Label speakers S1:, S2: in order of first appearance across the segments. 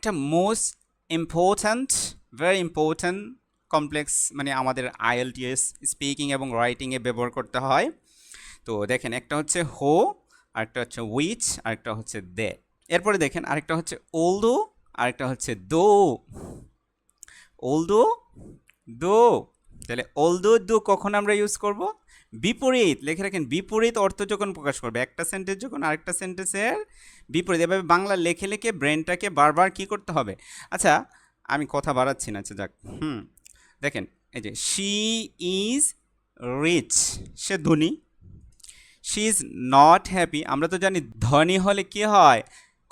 S1: একটা most important very important complex মানে আমাদের আইএলটিএস স্পিকিং এবং রাইটিংয়ে ব্যবহার করতে হয়। তো দেখেন, একটা হচ্ছে হো আরেকটা হচ্ছে উইচ আরেকটা হচ্ছে দে এরপরে দেখেন, আরেকটা হচ্ছে ওলদো আরেকটা হচ্ছে দো ওলদো দো তাহলে ওলদো দো কখন আমরা ইউজ করব? বিপরীত, লিখে রাখেন, বিপরীত অর্থ যখন প্রকাশ করবে, একটা সেন্টেন্স যখন আরেকটা সেন্টেন্সের বিপরীত, এভাবে বাংলা লেখে লেখে ব্রেনটাকে বারবার কি করতে হবে? আচ্ছা আমি কথা বাড়াচ্ছি না আচ্ছা যাক, হুম, দেখেন, এই যে শি ইজ রিচ সে ধনী শি ইজ নট হ্যাপি আমরা তো জানি ধনী হলে কি হয়?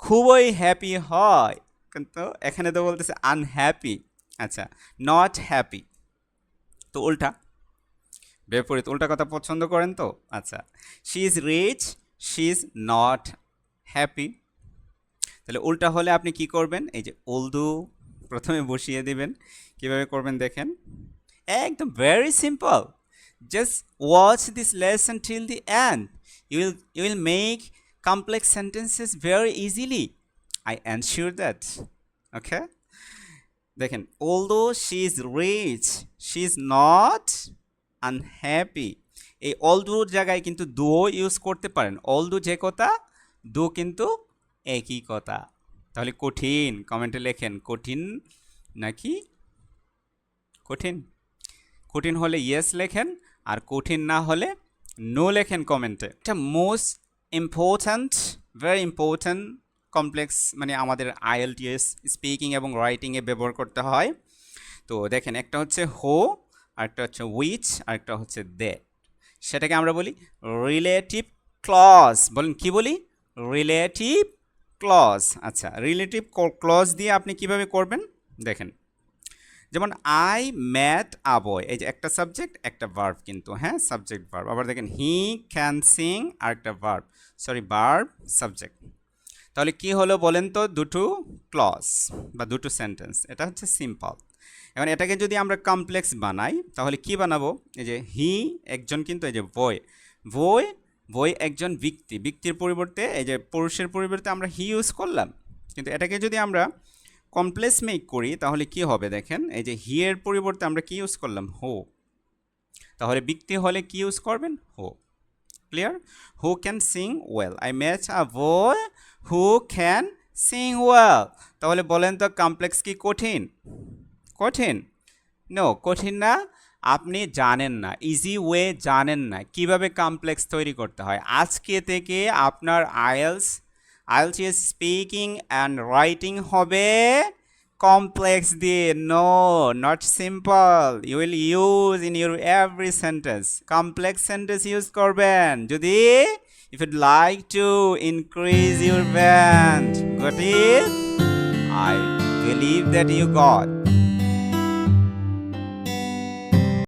S1: খুবই হ্যাপি হয়, কিন্তু এখানে তো বলতেছে আনহ্যাপি আচ্ছা নট হ্যাপি তো উল্টা বিপরীত, উল্টা কথা পছন্দ করেন তো? আচ্ছা। She is rich she is not happy তাহলে উল্টা হলে আপনি কি করবেন? এই যে উলদু প্রথমে বসিয়ে দিবেন। কীভাবে করবেন দেখেন? একদম very simple just watch this lesson till the end you will you will make complex sentences very easily I ensure that okay দেখেন although she is rich she is not unhappy এই অলদোর জায়গায় কিন্তু দুও ইউজ করতে পারেন। Although যে কথা, দু কিন্তু একই কথা। তাহলে কঠিন কমেন্টে লেখেন, কঠিন নাকি? কঠিন। কঠিন হলে ইয়েস লেখেন, আর কঠিন না হলে নো লেখেন কমেন্টে এটা most important very important complex মানে আমাদের আইএলটিএস স্পিকিং এবং রাইটিংয়ে ব্যবহার করতে হয়। তো দেখেন, একটা হচ্ছে হো আরেকটা হচ্ছে উইচ আরেকটা হচ্ছে দে সেটাকে আমরা বলি রিলেটিভ ক্লজ বলেন, কি বলি? রিলেটিভ ক্লজ আচ্ছা রিলেটিভ ক্লজ দিয়ে আপনি কীভাবে করবেন? দেখেন, যেমন আই ম্যাট আ বয় এই যে একটা সাবজেক্ট একটা ভার্ব কিন্তু হ্যাঁ? সাবজেক্ট ভার্ব আবার দেখেন হি ক্যান সিং আর একটা ভার্ব সরি ভার্ব সাবজেক্ট তাহলে কি হলো বলেন তো? দুটো ক্লজ বা দুটো সেন্টেন্স এটা হচ্ছে সিম্পল এখন এটাকে যদি আমরা কমপ্লেক্স বানাই, তাহলে কি বানাবো? এই যে হি একজন কিন্তু এই যে বই বই বই একজন ব্যক্তি। ব্যক্তির পরিবর্তে এই যে পুরুষের পরিবর্তে আমরা হি ইউজ করলাম। কিন্তু এটাকে যদি আমরা কমপ্লেক্স মেক করি, তাহলে কি হবে দেখেন? এই যে হি এর পরিবর্তে আমরা কি ইউজ করলাম? হো তাহলে ব্যক্তি হলে কি ইউজ করবেন? হো clear who can sing well I match a boy who can sing well তাহলে বলেন তো কমপ্লেক্স কি কঠিন? কঠিন? নো কঠিন না। আপনি জানেন না। ইজি ওয়ে জানেন না। কীভাবে কমপ্লেক্স তৈরি করতে হয়? আজকে থেকে আপনার IELTS IELTS speaking and writing হবে কমপ্লেক্স দিয়ে। No not simple you will use in your every sentence complex sentence use করবেন। যদি if you'd like to increase your band got it I believe that you got.